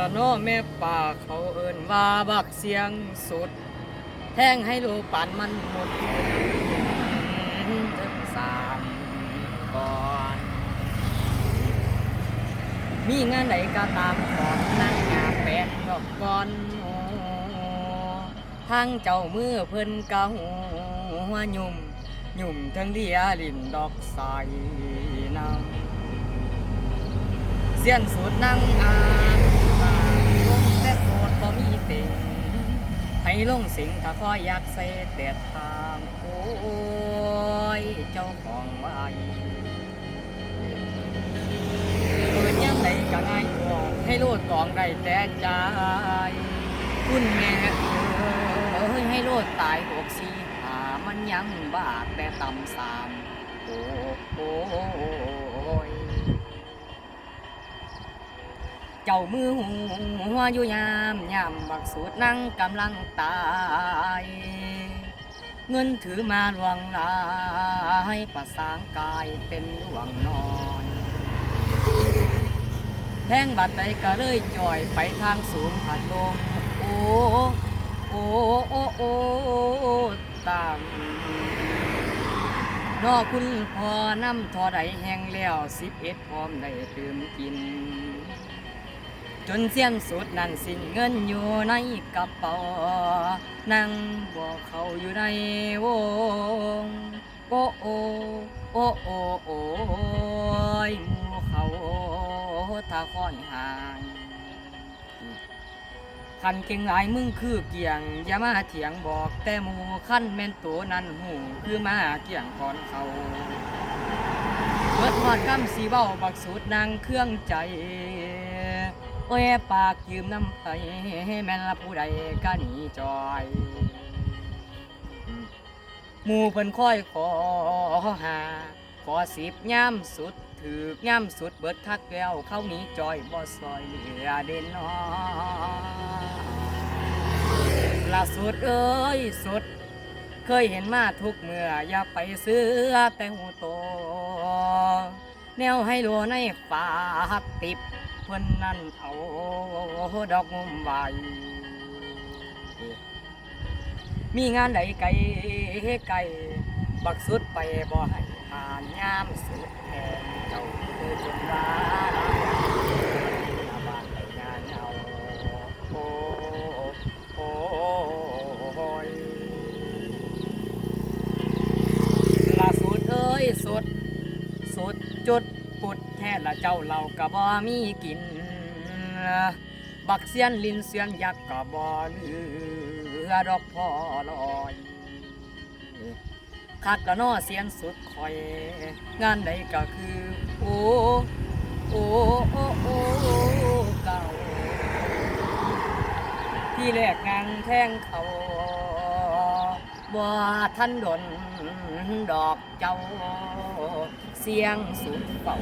ละน้อแม่ป่าเขาเอิ้นว่าบักเสียงสุด แท่งให้โลปานมันหมดถึงสามก่อน มีงานไหนก็ตามขอนนั่งงานแปดดอกก่อนทางเจ้ามือเพิ่นกะหัวยุ่มยุ่มทั้งเดียลินดอกใสน้ำเสียนสุดนั่งอ่าน ให้ลงสิงถ้าคอยอยากใส่แต่ทางโอ้ยเจ้าของไว้เปิดยังไงก็ง่ายกว่าให้โลดกองได้แต่ใจคุณแม่เอ้ยให้โลดตายหกสี่หามันยังบาดแต่ต่ำสามโอ้โหยเจ้ามือหัวอยู่ยามยามบักสูดนั่งกำลังตาย เงินถือมาลวงลายประสางกายเป็นหลวงนอนแทงบัดใดก็เลยจ่อยไปทางสูงผ่านลมโอ้โอ้โอ้โอ้ตามนอคุณพอน้ำทอใดแห้งแล้วสิบเอ็ดพร้อมได้ตื่มกิน จนเสียนสุดนั่นสิ้นเงินอยู่ในกระเป๋านั่งบอกเขาอยู่ในวงโอ้โอ้โอ้โอ้โอ้ยหมูเขาถ้าค่อนห่างคันเก่งหลายมึงคือเกี่ยงอย่ามาเถียงบอกแต่หมูขั้นแม่นโตนั่นหูคือมาเกี่ยงก่อนเขาเบิดทอดคำสีเบ้าบักสูดนางเครื่องใจ โอ้ยปากยืมน้ำไปแม่นละผู้ใดก็หนีจอยหมู่เพิ่นคอยขอหา ขอสิบย่ำสุดถือย่ำสุดเบิดทักแก้วเข้าหนีจอยบ่ซอยเหลือเด่นนอล่าสุดเอ้ยสุด เคยเห็นมาทุกเมื่ออย่าไปซื้อแต่หูโต แนวให้รัวในฝาติบ เพิ่นนั่นเอาดอกงุมใบมีงานใดไกลไกลบักสุดไปบ่ให้ผ่านยามสุดแทนเจ้าคือจนว่าบ้านไปงานเอาโอ้โอ้ยล่าสุดเอ้ยสุดสุดจุด แท้ละเจ้าเรากะบ่มีกิน บักเสียนลินเสียนยักษ์กะบ่เหลือดอกพ่อลอยคักกะนอเสียนสุดคอย งานใดก็คือ โอ้โอ้โอ้โอ้เก่าที่แรกงานแท่งเขาบ่ท่านดนดอกเจ้า เสียงสุดเป่า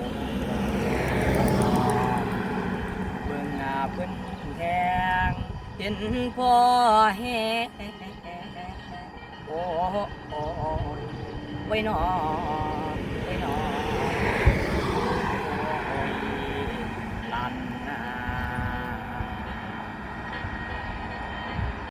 เห็นพ่อแห้โอ้โอ้ยไว้นอน